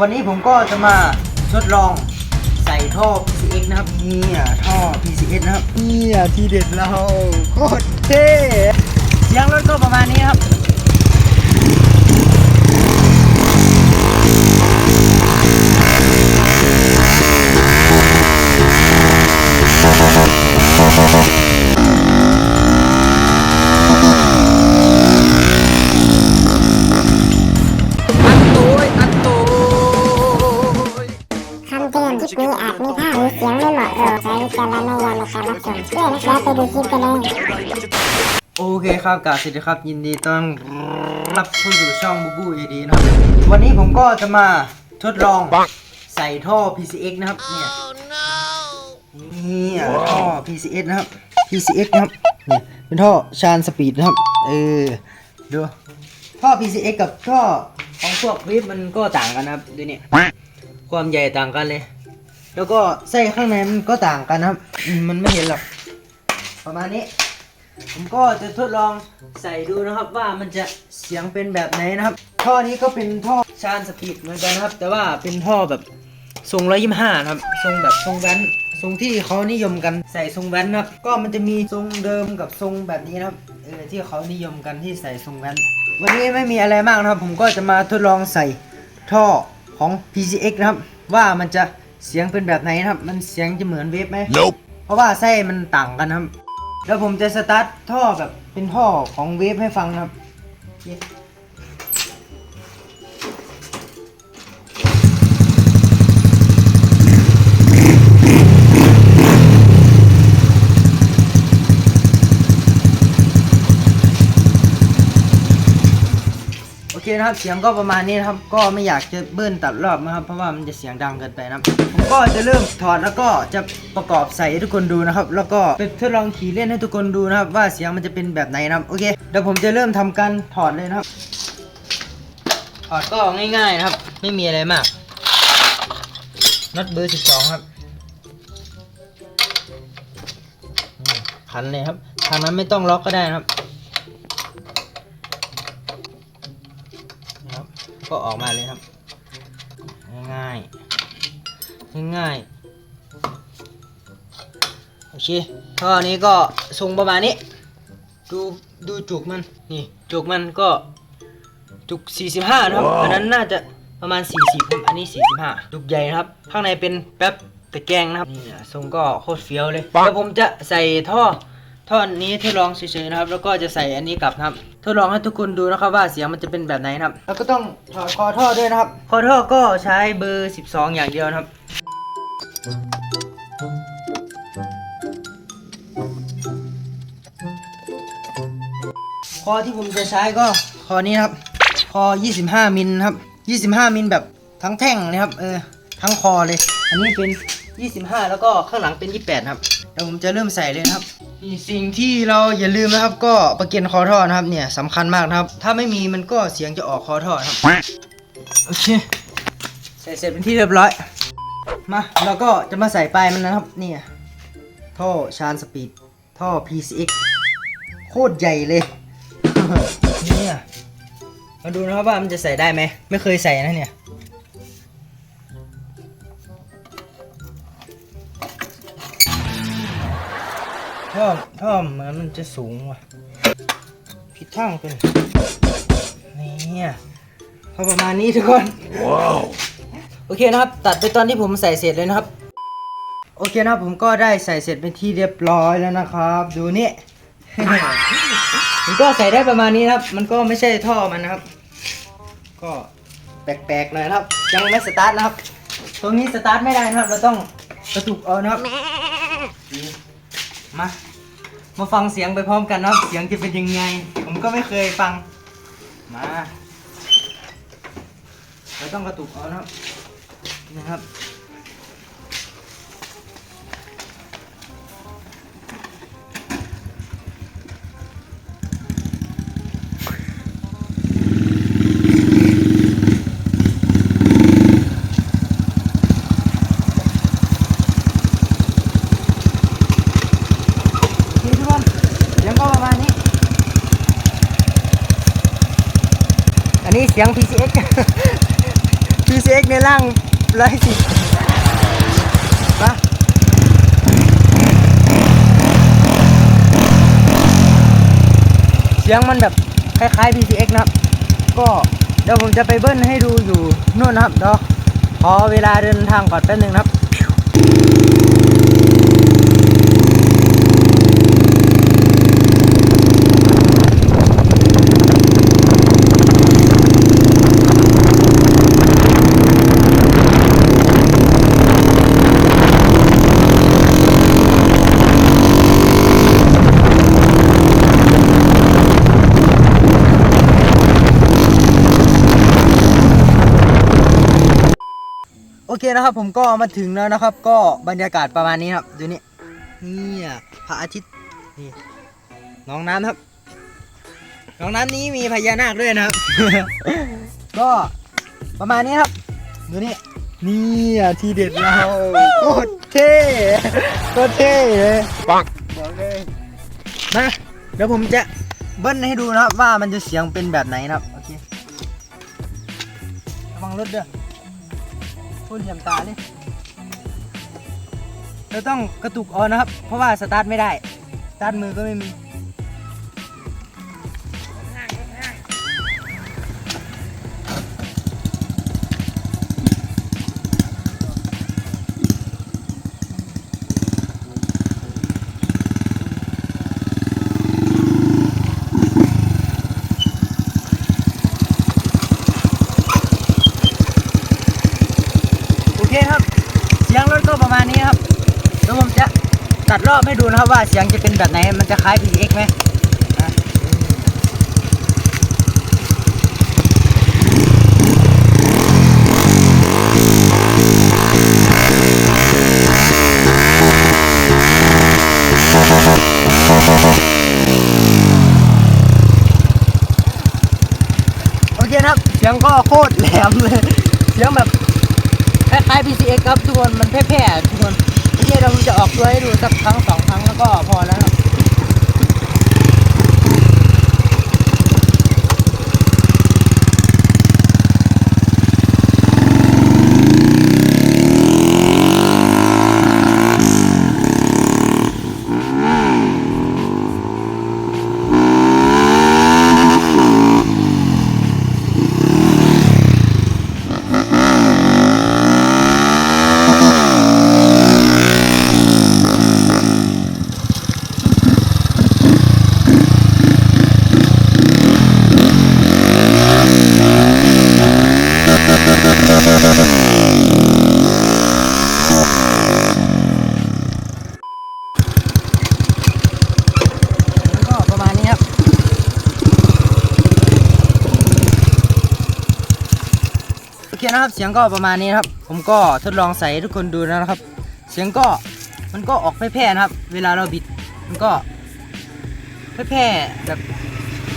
วันนี้ผมก็จะมาทดลองใส่ท่อ PCX นะครับเนี่ยท่อ PCX นะครับเนี่ยที่เด็ดเราโคตรเท่เสียงรถก็ประมาณนี้ครับ ญาณในการรับชมด้วยนะครับไปดูคลิปกันเลยโอเคครับกาสวัสดีครับ ยินดีต้อนรับเข้าสู่ช่องบูบูเอดีนะครับ วันนี้ผมก็จะมาทดลองใส่ท่อ PCX นะครับ เนี่ยเนี่ยท่อ PCX นะครับ PCX นะครับเนี่ยเป็นท่อชานสปีดนะครับ เออ ดู ท่อ PCX กับท่อของพวกวิฟมันก็ต่างกันนะครับ ดูเนี่ย ความใหญ่ต่างกันเลย แล้วก็ไส้ข้างในมันก็ต่างกันนะครับอืมมันไม่เห็นหรอกประมาณนี้ ผมก็จะทดลองใส่ดูนะครับว่ามันจะเสียงเป็นแบบไหนนะครับ ท่อนี้ก็เป็นท่อชานสปีดเหมือนกันนะครับ แต่ว่าเป็นท่อแบบทรงร้อยยี่ห้าครับ ทรงแบบทรงแว้นทรงที่เขานิยมกันใส่ทรงแว้นนะครับ ก็มันจะมีทรงเดิมกับทรงแบบนี้นะครับเออที่เขานิยมกันที่ใส่ทรงแว้นวันนี้ไม่มีอะไรมากนะครับ ผมก็จะมาทดลองใส่ท่อของ PCX นะครับ ว่ามันจะ เสียงเป็นแบบไหนนะครับ มันเสียงจะเหมือนเวฟไหม Nope. เพราะว่าไส้มันต่างกันนะครับ แล้วผมจะสตาร์ทท่อแบบเป็นท่อของเวฟให้ฟังนะครับ เคโอเคนะครับเสียงก็ประมาณนี้นะครับ ก็ไม่อยากจะเบิ้ลตัดรอบนะครับ เพราะว่ามันจะเสียงดังเกินไปนะครับผมก็จะเริ่มถอดแล้วก็จะประกอบใส่ให้ทุกคนดูนะครับ แล้วก็ไปทดลองขี่เล่นให้ทุกคนดูนะครับ ว่าเสียงมันจะเป็นแบบไหนนะครับโอเคเดี๋ยวผมจะเริ่มทำการถอดเลยนะครับ ถอดก็ง่ายๆนะครับ ไม่มีอะไรมากน็อตเบอร์12ครับอืมขันเลยครับทางนั้นไม่ต้องล็อกก็ได้นะครับนะครับ ก็ออกมาเลยครับ ง่ายๆง่ายๆโอเคท่อนี้ก็ทรงประมาณนี้ ดูดูจุกมันนี่จุกมันก็จุก 45 นะครับ อันนั้นน่าจะประมาณ 40ครับอันนี้ 45จุกใหญ่นะครับ ข้างในเป็นแป๊บตะแกรงนะครับนี่ทรงก็โคตรเฟี้ยวเลยแล้วผมจะใส่ท่อ ท่อนี้ทดลองเฉยๆนะครับ แล้วก็จะใส่อันนี้กลับนะครับทดลองให้ทุกคนดูนะครับว่าเสียงมันจะเป็นแบบไหนนะครับ แล้วก็ต้องถอดคอท่อด้วยนะครับ คอท่อก็ใช้เบอร์ 12 อย่างเดียวนะครับคอที่ผมจะใช้ก็คอนี้นะครับคอ 25 มิลนะครับ 25 มิลแบบทั้งแท่งเลยครับเออทั้งคอเลย อันนี้เป็น 25 แล้วก็ข้างหลังเป็น 28 ครับเดี๋ยวผมจะเริ่มใส่เลยนะครับ นี่สิ่งที่เราอย่าลืมนะครับ ก็ประเกียนคอท่อนะครับเนี่ยสำคัญมากนะครับ ถ้าไม่มีมันก็เสียงจะออกคอท่อนะครับโอเคใส่เสร็จเป็นที่เรียบร้อย มาเราก็จะมาใส่ปลายมันนะครับเนี่ยท่อชานสปีดท่อ PCX โคตรใหญ่เลยเนี่ยมาดูนะครับว่ามันจะใส่ได้ไหมไม่เคยใส่นะเนี่ย ท่อท่อเหมือนมันจะสูงว่ะผิดทางเป็นเนี่ยพอประมาณนี้ทุกคน Wow. โอเคนะครับ ตัดไปตอนที่ผมใส่เสร็จเลยนะครับ โอเคนะครับผมก็ได้ใส่เสร็จเป็นที่เรียบร้อยแล้วนะครับ ดูนี่มันก็ใส่ได้ประมาณนี้นะครับ มันก็ไม่ใช่ท่อมันนะครับ ก็แปลกๆหน่อยนะครับ ยังไม่สตาร์ทนะครับ ตรงนี้สตาร์ทไม่ได้นะครับ เราต้องกระตุกเอานะครับ มา มาฟังเสียงไปพร้อมกันนะเสียงจะเป็นยังไง ผมก็ไม่เคยฟัง มาเราต้องกระตุกเอานะครับนะครับ เสียง PCX PCX เนี่ยล่างร้อยสิบปะเสียงมันแบบคล้ายๆ PCX นะครับ ก็เดี๋ยวผมจะไปเบิ้ลให้ดูอยู่นู่นนะครับเดี๋ยวขอเวลาเดินทางก่อนแป๊บนึงนะครับ โอเคนะครับ ผมก็มาถึงแล้วนะครับ ก็บรรยากาศประมาณนี้ครับดูนี่เนี่ยพระอาทิตย์นี่น้องน้ำครับน้องน้ำนี้มีพญานาคด้วยนะครับ ก็ประมาณนี้ครับดูนี่นี่อะทีเด็ดเราโคตรเท่โคตรเท่เลยปังบอกเลยมาเดี๋ยวผมจะเบิ้ลให้ดูนะครับว่ามันจะเสียงเป็นแบบไหนนะครับโอเคระวังรถด้วย พุ่นยำตาเลยเราต้องกระตุกออนนะครับ เพราะว่าสตาร์ทไม่ได้ สตาร์ทมือก็ไม่มี ตัดรอบให้ดูนะครับว่าเสียงจะเป็นแบบไหน มันจะคล้าย PX ไหมโอเคนะครับ เสียงก็โคตรแหลมเลย เสียงแบบคล้ายๆ PCX ครับทุกคน มันแพร่ๆทุกคน โอเคเราจะออกตัวให้ดูสักครั้งสองครั้งแล้วก็พอแล้วก็ประมาณนี้ครับโอ เคนะครับเสียงก็ประมาณนี้นะครับ ผมก็ทดลองใส่ทุกคนดูนะครับ เสียงก็มันก็ออกแพร่ๆนะครับ เวลาเราบิดมันก็แพร่ๆแบบ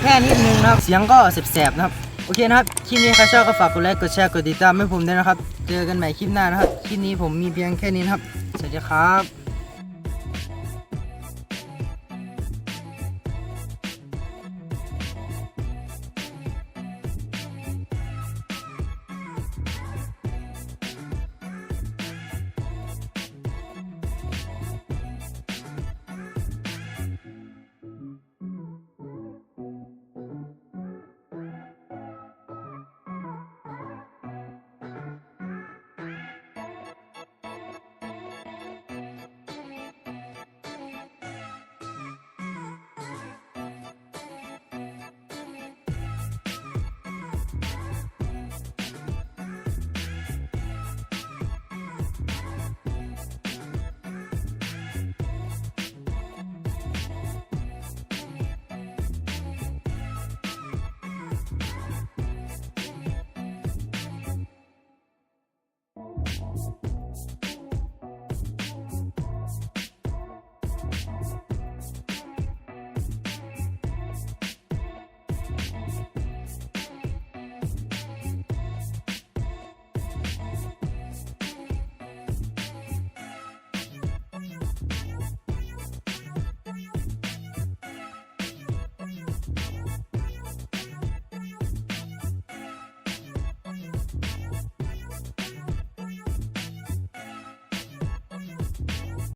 แพร่นิดนึงนะครับ เสียงก็แสบๆนะครับโอเคนะครับคลิปนี้ใครชอบก็ฝากกดไลค์กดแชร์กดติดตามให้ผมด้วยนะครับ เจอกันใหม่คลิปหน้านะครับคลิปนี้ผมมีเพียงแค่นี้นะครับสวัสดีครับ